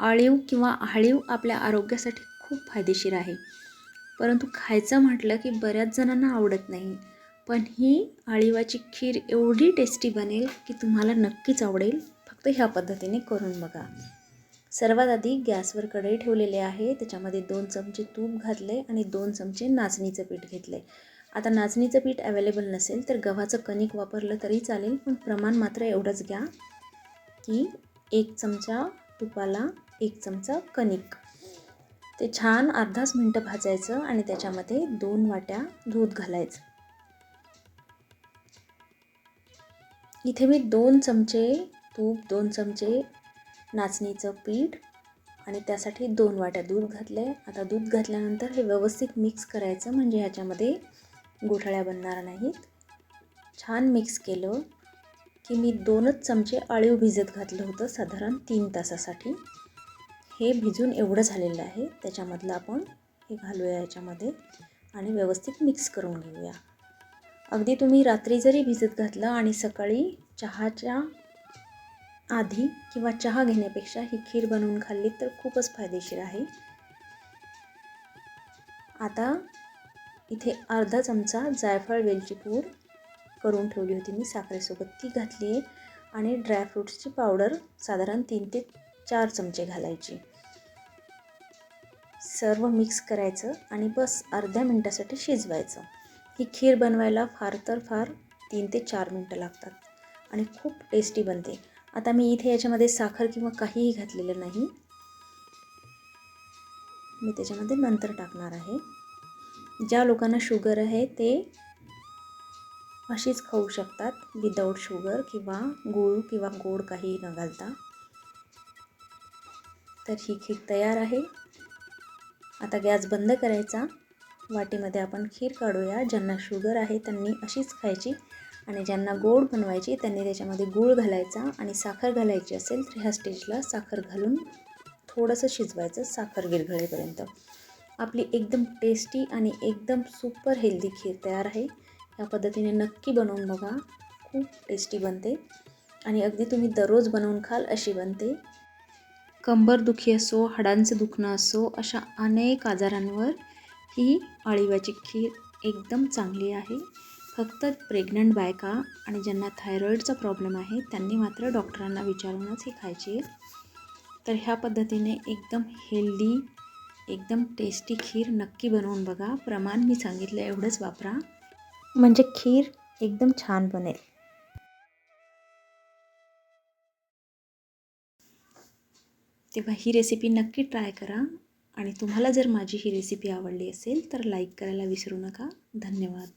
आळीव किंवा आळीव आपल्या आरोग्यासाठी खूप फायदेशीर आहे. परंतु खायचं म्हटलं की बऱ्याच जणांना आवडत नाही. पण ही आळीवाची खीर एवढी टेस्टी बनेल की तुम्हाला नक्कीच आवडेल. फक्त ह्या पद्धतीने करून बघा. सर्वात आधी गॅसवर कढई ठेवलेले आहे. त्याच्यामध्ये दोन चमचे तूप घातले आणि दोन चमचे नाचणीचं पीठ घेतले. आता नाचणीचं पीठ अवेलेबल नसेल तर गव्हाचं कणिक वापरलं तरी चालेल. पण प्रमाण मात्र एवढंच घ्या की एक चमचा तुपाला एक चमचा कणिक. ते छान अर्धाच मिनटं भाजायचं आणि त्याच्यामध्ये दोन वाट्या दूध घालायचं. इथे मी दोन चमचे तूप दोन चमचे नाचणीचं पीठ आणि त्यासाठी दोन वाट्या दूध घातले आता दूध घातल्यानंतर हे व्यवस्थित मिक्स करायचं म्हणजे ह्याच्यामध्ये गोठळ्या बनणार नाहीत. छान मिक्स केलं की मी दोनच चमचे आळीव भिजत घातलं होतं साधारण तीन तासासाठी. हे भिजून एवढं झालेलं आहे. त्याच्यामधलं आपण हे घालूया याच्यामध्ये आणि व्यवस्थित मिक्स करून घेऊया. अगदी तुम्ही रात्री जरी भिजत घातलं आणि सकाळी चहाच्या आधी किंवा चहा घेण्यापेक्षा ही खीर बनवून खाल्ली तर खूपच फायदेशीर आहे. आता इथे अर्धा चमचा जायफळ वेलची पूड करून ठेवली होती मी साखरेसोबत. ती घातली आहे आणि ड्रायफ्रूट्सची पावडर साधारण तीन ते चार चमचे घालायची. सर्व मिक्स करायचं आणि बस अर्ध्या मिनटासाठी शिजवायचं. ही खीर बनवायला फार तर फार तीन ते चार मिनटं लागतात आणि खूप टेस्टी बनते. आता मी इथे याच्यामध्ये साखर किंवा काहीही घातलेलं नाही. मी त्याच्यामध्ये नंतर टाकणार आहे. ज्या लोकांना शुगर आहे ते अशीच खाऊ शकतात. विदाऊट शुगर किंवा गूळ किंवा गोड काही न घालता. तर ही खीर तयार आहे. आता गॅस बंद करायचा. वाटीमध्ये आपण खीर काढूया. ज्यांना शुगर आहे त्यांनी अशीच खायची आणि ज्यांना गोड बनवायची त्यांनी त्याच्यामध्ये गूळ घालायचा आणि साखर घालायची असेल तर ह्या स्टेजला साखर घालून थोडंसं शिजवायचं साखर गिरघळेपर्यंत आपली एकदम टेस्टी आणि एकदम सुपर हेल्दी खीर तयार आहे. या पद्धतीने नक्की बनवून बघा. खूप टेस्टी बनते. आणि अगदी तुम्ही दररोज बनवून खाल अशी बनते. कंबरदुखी असो हाडांचं दुखणं असो अशा अनेक आजारांवर ही अळीवाची खीर एकदम चांगली आहे. फक्त प्रेग्नंट बायका आणि ज्यांना थायरॉईडचा प्रॉब्लेम आहे त्यांनी मात्र डॉक्टरांना विचारूनच हे खायची. आहे तर ह्या पद्धतीने एकदम हेल्दी एकदम टेस्टी खीर नक्की बनवून बघा. प्रमाण मी सांगितलं एवढंच वापरा. म्हणजे खीर एकदम छान बनेल. तेव्हा ही रेसिपी नक्की ट्राय करा. आणि तुम्हाला जर माझी ही रेसिपी आवडली असेल तर लाईक करायला विसरू नका. धन्यवाद.